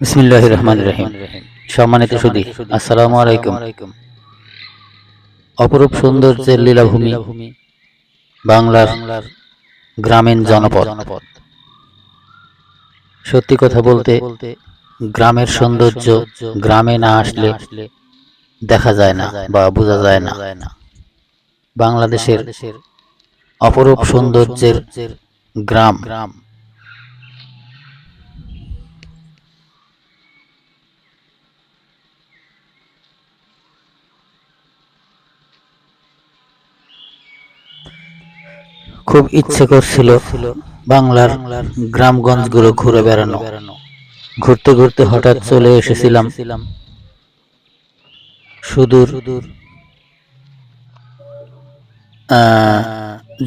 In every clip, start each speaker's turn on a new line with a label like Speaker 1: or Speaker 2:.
Speaker 1: বিসমিল্লাহ রহমান রহিম। সম্মানিত সুদী, আসসালামু আলাইকুম। অপরূপ সৌন্দর্যের লীলাভূমি বাংলার গ্রামীণ জনপদ। সত্যি কথা বলতে, গ্রামের সৌন্দর্য গ্রামে না আসলে দেখা যায় না বা বোঝা যায় না। বাংলাদেশের অপরূপ সৌন্দর্যের গ্রাম গ্রাম খুব ইচ্ছে করছিল বাংলার গ্রামগঞ্জগুলো ঘুরে বেড়ানো। ঘুরতে ঘুরতে হঠাৎ চলে এসেছিলাম সুদূর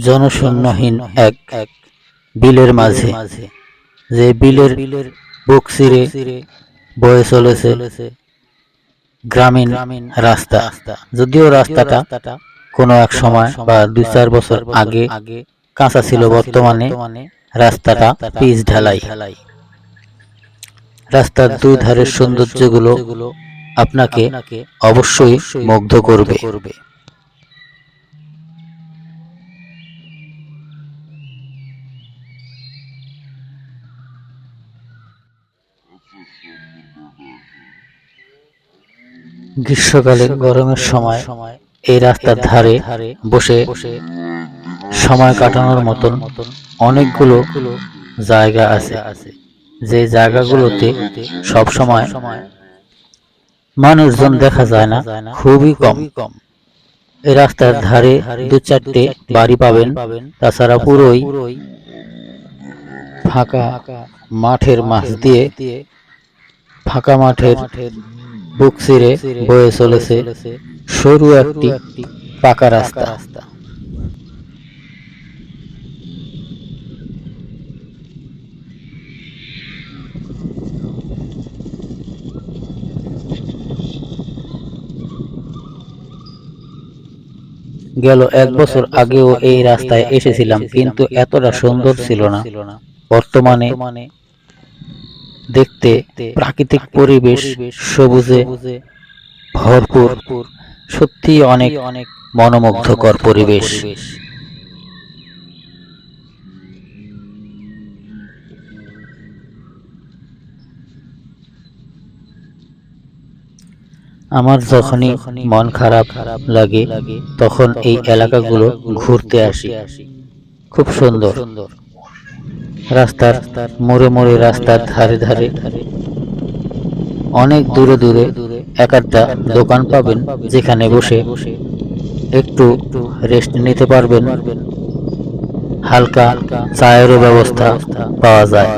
Speaker 1: জনশূন্যহীন এক এক বিলের মাঝে। যে বিলের বুক চিরে বয়ে চলেছে গ্রামীণ রাস্তা। যদিও রাস্তাটা কোনো এক সময় বা দুই চার বছর আগে কাঁচা ছিল বর্তমানে রাস্তাটা পিচ ঢালাই। রাস্তার দুই ধারের সৌন্দর্যগুলো আপনাকে অবশ্যই মুগ্ধ করবে। গ্রীষ্মকালে গরমের সময় সময় এই রাস্তার ধারে বসে সময় কাটানোর মতন অনেকগুলো জায়গা আছে। যে জায়গাগুলোতে সব সময় মানুষজন দেখা যায় না খুবই কম। এই রাস্তার ধারে দু চারটে বাড়ি পাবেন। তাছাড়া পুরোই ফাঁকা মাঠের মাছ দিয়ে ফাঁকা মাঠের বুক বয়ে চলেছে সরু একটি পাকা রাস্তা। গেল এক বছর আগেও এই রাস্তায় এসেছিলাম, কিন্তু এতটা সুন্দর ছিল না। বর্তমানে দেখতে প্রাকৃতিক পরিবেশ সবুজে ভরপুর। সত্যি অনেক অনেক মনোমুগ্ধকর পরিবেশ। আমার যখনই মন খারাপ লাগে তখন এই এলাকাগুলো ঘুরতে আসি। খুব সুন্দর। রাস্তার মোড়ে মোড়ে রাস্তার ধারে ধারে অনেক দূরে দূরে এক একটা দোকান পাবেন যেখানে বসে একটু রেস্ট নিতে পারবেন। হালকা চায়েরও ব্যবস্থা পাওয়া যায়।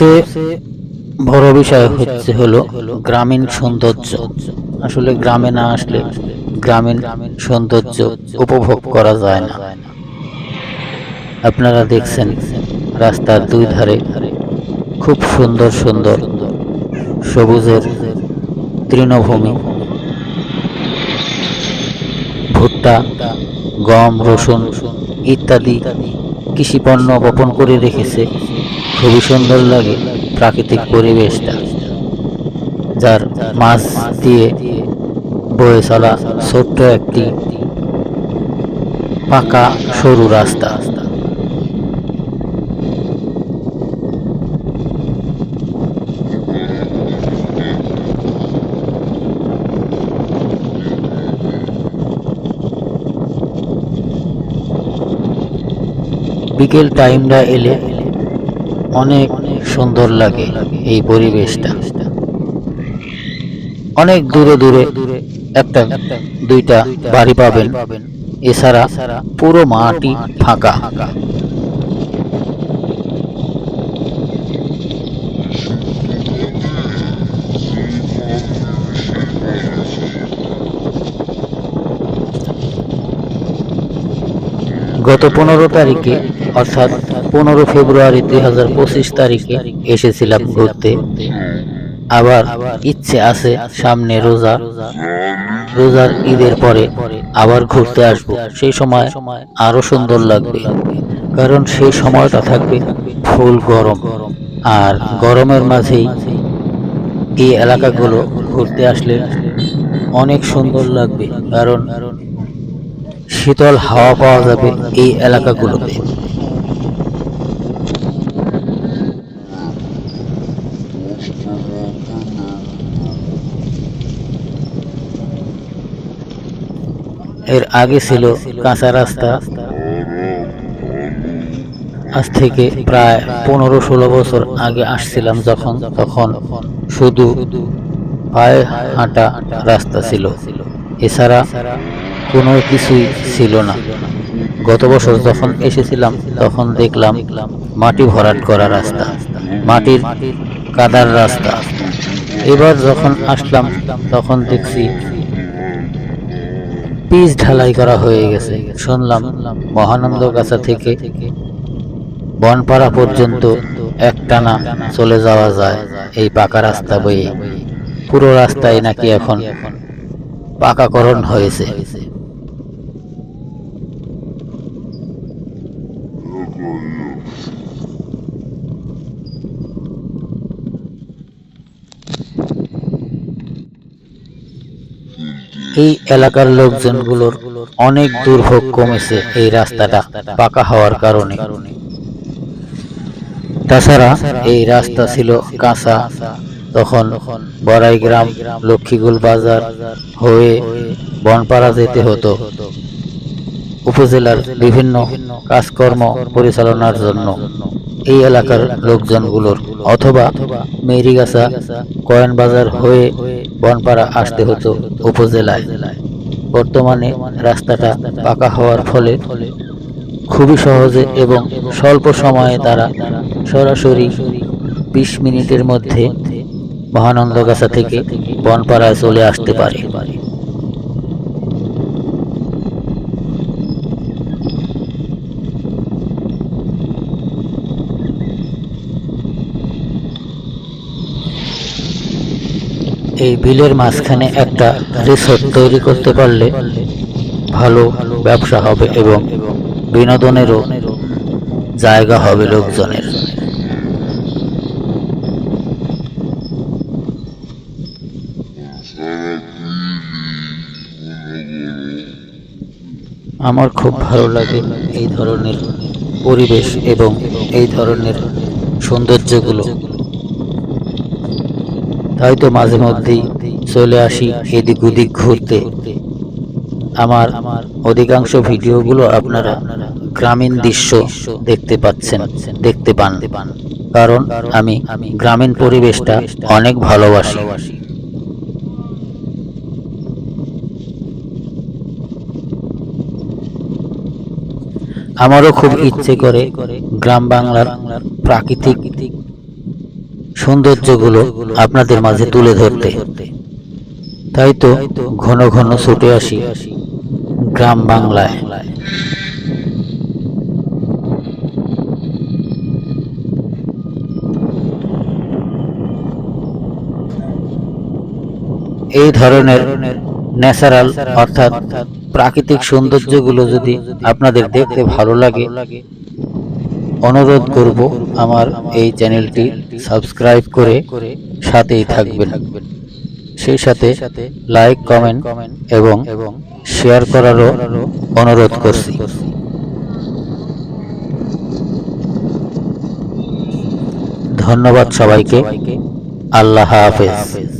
Speaker 1: সবচেয়ে বড় বিষয় হচ্ছে হলো গ্রামীণ সৌন্দর্য। আসলে গ্রামে না আসলে গ্রামীণ সৌন্দর্য উপভোগ করা যায় না। আপনারা দেখছেন রাস্তার দুই ধারে খুব সুন্দর সুন্দর সবুজের তৃণভূমি। ভুট্টা, গম, রসুন ইত্যাদি কৃষি পণ্য বপন করে রেখেছে খুবই সুন্দর লাগে প্রাকৃতিক পরিবেশটা, যার মাছ দিয়ে বয়ে চলা ছোট্ট একটি পাকা সরু রাস্তা। বিকেল টাইমটা এলে অনেক সুন্দর লাগে এই পরিবেশটা। অনেক দূরে দূরে একটা, দুইটা বাড়ি পাবেন। এছাড়া পুরো মাটি ফাঁকা। গত পনেরো তারিখে, অর্থাৎ পনেরো ফেব্রুয়ারি দুই হাজার পঁচিশ তারিখে এসেছিলাম ঘুরতে। আবার ইচ্ছে আছে সামনে রোজা। রোজার ঈদের পরে আবার ঘুরতে আসব। সেই সময় আরও সুন্দর লাগবে। কারণ সেই সময়টা থাকবে ফুল গরম। আর গরমের মাঝেই এই এলাকাগুলো ঘুরতে আসলে অনেক সুন্দর লাগবে। কারণ শীতল হাওয়া পাওয়া যাবে এই এলাকাগুলোতে। এর আগে ছিল কাঁচা রাস্তা। আজ থেকে প্রায় পনেরো ষোলো বছর আগে আসছিলাম যখন, তখন শুধু পায়ে হাঁটা রাস্তা ছিল। এছাড়া কোনো কিছুই ছিল না। গত বছর যখন এসেছিলাম, তখন দেখলাম মাটি ভরাট করা রাস্তা, মাটির কাদার রাস্তা। এবার যখন আসলাম, তখন দেখছি পিচ ঢালাই করা হয়ে গেছে। শুনলাম মহানন্দ গাছা থেকে বনপাড়া পর্যন্ত একটানা চলে যাওয়া যায় এই পাকা রাস্তা বয়ে। পুরো রাস্তায় নাকি এখন পাকাকরণ হয়েছে। এই এলাকার লোকজনগুলোর অনেক দুর্ভোগ কমেছে এই রাস্তাটা পাকা হওয়ার কারণে। তাছাড়া এই রাস্তা ছিল কাঁচা। তখন বড়াই গ্রাম, লক্ষ্মীগুল বাজার হয়ে বনপাড়া যেতে হতো। উপজেলার বিভিন্ন কাজকর্ম পরিচালনার জন্য। এই এলাকার লোকজনগুলোর অথবা মেরিগাছা কয়েন বাজার হয়ে বনপাড়া আসতে হতো উপজেলায়। বর্তমানে রাস্তাটা পাকা হওয়ার ফলে খুবই সহজে এবং স্বল্প সময়ে তারা সরাসরি বিশ মিনিটের মধ্যে মহানন্দগাছা থেকে বনপাড়ায় চলে আসতে পারে। এই বিলের মাঝখানে একটা রিসোর্ট তৈরি করতে পারলে ভালো ব্যবসা হবে এবং বিনোদনেরও জায়গা হবে লোকজনের। আমার খুব ভালো লাগে এই ধরনের পরিবেশ এবং এই ধরনের সৌন্দর্যগুলো। তাই তো মাঝে মধ্যেই চলে আসি এদিক ওদিক ঘুরতে। আমার অধিকাংশ ভিডিওগুলো আপনারা গ্রামীণ দৃশ্য দেখতে পাচ্ছেন, দেখতে পান। কারণ আমি গ্রামীণ পরিবেশটা অনেক ভালোবাসি। আমারও খুব ইচ্ছে করে গ্রাম বাংলার প্রাকৃতিক সৌন্দর্যগুলো আপনাদের মাঝে তুলে ধরতে। তাই তো ঘন ঘন ছুটে আসি গ্রাম বাংলায়। এই ধরনের ন্যাচারাল অর্থাৎ প্রাকৃতিক সৌন্দর্যগুলো যদি আপনাদের দেখতে ভালো লাগে, অনুরোধ করব আমার এই চ্যানেলটি সাবস্ক্রাইব করে সাথেই থাকবেন। সেই সাথে লাইক কমেন্ট কমেন্ট এবং শেয়ার করারও অনুরোধ করছি। ধন্যবাদ সবাইকে। আল্লাহ হাফেজ।